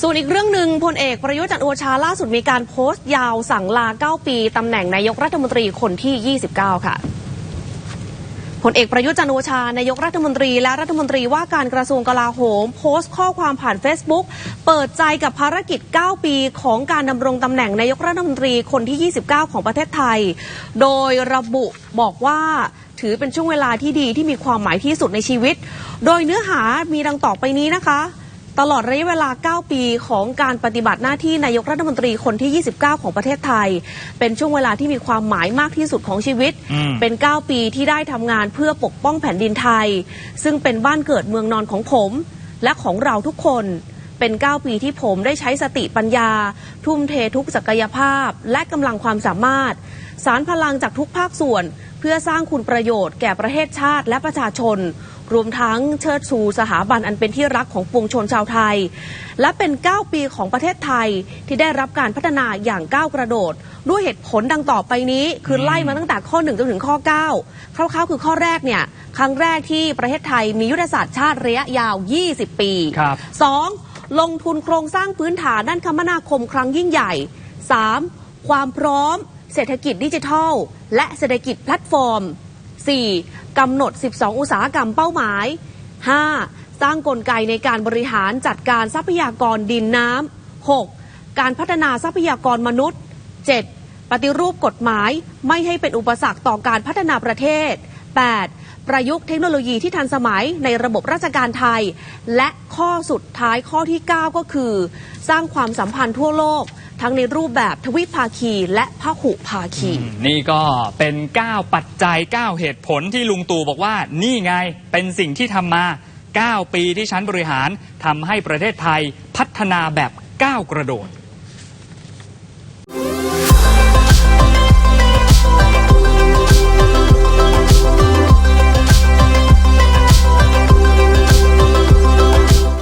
ส่วนอีกเรื่องหนึ่งพลเอกประยุทธ์จันโอชาล่าสุดมีการโพสต์ยาวสั่งลา 9 ปีตำแหน่งนายกรัฐมนตรีคนที่ 29 ค่ะพลเอกประยุทธ์จันโอชา นายกรัฐมนตรีและรัฐมนตรีว่าการกระทรวงกลาโหม โพสต์ข้อความผ่าน Facebook เปิดใจกับภารกิจ 9 ปีของการดำรงตำแหน่งนายกรัฐมนตรีคนที่ 29 ของประเทศไทย โดยระบุบอกว่าถือเป็นช่วงเวลาที่ดีที่มีความหมายที่สุดในชีวิต โดยเนื้อหามีดังต่อไปนี้นะคะ ตลอดระยะเวลา 9 ปีของการปฏิบัติหน้าที่นายกรัฐมนตรีคนที่ 29 ของประเทศไทย เป็นช่วงเวลาที่มีความหมายมากที่สุดของชีวิตอืมเป็น 9 ปีที่ได้ทำงานเพื่อปกป้องแผ่นดินไทย ซึ่งเป็นบ้านเกิดเมืองนอนของผม และของเราทุกคน เป็น 9 ปีที่ผมได้ใช้สติปัญญา ทุ่มเททุกศักยภาพ และกำลังความสามารถ สารพลังจากทุกภาคส่วนเพื่อสร้างคุณประโยชน์แก่ประเทศชาติและประชาชน รวมทั้งเชิดชูสถาบันอันเป็นที่รักของปวงชนชาวไทย และเป็น 9 ปีของประเทศไทยที่ได้รับการพัฒนาอย่างก้าวกระโดด ด้วยเหตุผลดังต่อไปนี้คือไล่มาตั้งแต่ข้อ 1 จนถึงข้อ 9 คร่าวๆ คือข้อแรกเนี่ยครั้งแรกที่ประเทศไทยมียุทธศาสตร์ชาติระยะยาว 20 ปีครับ 2. ลงทุนโครงสร้างพื้นฐานด้านคมนาคมครั้งยิ่งใหญ่ 3. ความพร้อม เศรษฐกิจดิจิทัล และเศรษฐกิจแพลตฟอร์ม 4. กำหนด 12 อุตสาหกรรมเป้าหมาย 5. สร้างกลไกในการบริหารจัดการทรัพยากรดินน้ำ 6. การพัฒนาทรัพยากรมนุษย์ 7. ปฏิรูปกฎหมายไม่ให้เป็นอุปสรรคต่อการพัฒนาประเทศ 8. ประยุกต์เทคโนโลยีที่ทันสมัยในระบบราชการไทย และข้อสุดท้ายข้อที่ 9 ก็คือ สร้างความสัมพันธ์ทั่วโลก ทั้งในรูปแบบทวิภาคีและพหุภาคี นี่ก็เป็น 9 ปัจจัย 9 เหตุผลที่ลุงตู่บอกว่า นี่ไงเป็นสิ่งที่ทำมา 9 ปีที่ชั้นบริหารทำให้ประเทศไทยพัฒนาแบบก้าวกระโดด